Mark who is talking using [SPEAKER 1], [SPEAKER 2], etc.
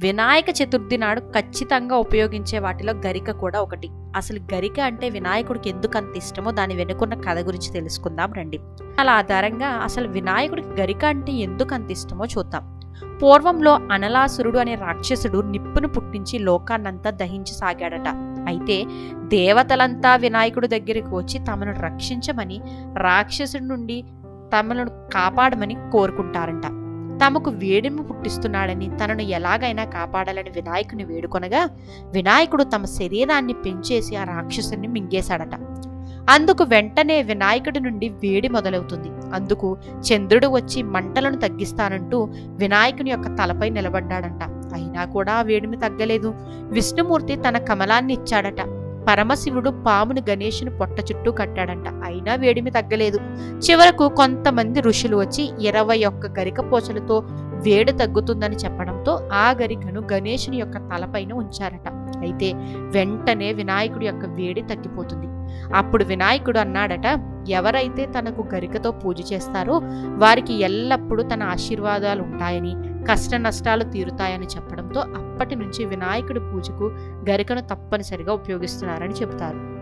[SPEAKER 1] వినాయక చతుర్థి నాడు ఖచ్చితంగా ఉపయోగించే వాటిలో గరిక కూడా ఒకటి. అసలు గరిక అంటే వినాయకుడికి ఎందుకు అంత ఇష్టమో దాని వెనుకున్న కథ గురించి తెలుసుకుందాం రండి. అలా ఆధారంగా అసలు వినాయకుడికి గరిక అంటే ఎందుకు అంత ఇష్టమో చూద్దాం. పూర్వంలో అనలాసురుడు అనే రాక్షసుడు నిప్పును పుట్టించి లోకాన్నంతా దహించసాగాడట అయితే దేవతలంతా వినాయకుడి దగ్గరికి వచ్చి తమను రక్షించమని రాక్షసుడి నుండి తమను కాపాడమని కోరుకుంటారంట. తమకు వేడిమి పుట్టిస్తున్నాడని తనను ఎలాగైనా కాపాడాలని వినాయకుని వేడుకొనగా వినాయకుడు తమ శరీరాన్ని పెంచేసి ఆ రాక్షసుని మింగేశాడట. అందుకు వెంటనే వినాయకుడి నుండి వేడి మొదలవుతుంది. అందుకు చంద్రుడు వచ్చి మంటలను తగ్గిస్తానంటూ వినాయకుని యొక్క తలపై నిలబడ్డాడంట. అయినా కూడా ఆ వేడిమి తగ్గలేదు. విష్ణుమూర్తి తన కమలాన్ని ఇచ్చాడట. పరమశివుడు పామును గణేషుని పొట్ట చుట్టూ కట్టాడంట. అయినా వేడిమి తగ్గలేదు. చివరకు కొంతమంది ఋషులు వచ్చి ఇరవై ఒక్క గరిక పోచలతో వేడి తగ్గుతుందని చెప్పడంతో ఆ గరికను గణేషుని యొక్క తలపైన ఉంచారట. అయితే వెంటనే వినాయకుడి యొక్క వేడి తగ్గిపోతుంది. అప్పుడు వినాయకుడు అన్నాడట ఎవరైతే తనకు గరికతో పూజ చేస్తారో వారికి ఎల్లప్పుడూ తన ఆశీర్వాదాలు ఉంటాయని కష్ట నష్టాలు తీరుతాయని చెప్పడంతో అప్పటి నుంచి వినాయకుడి పూజకు గరికను తప్పనిసరిగా ఉపయోగిస్తున్నారని చెబుతారు.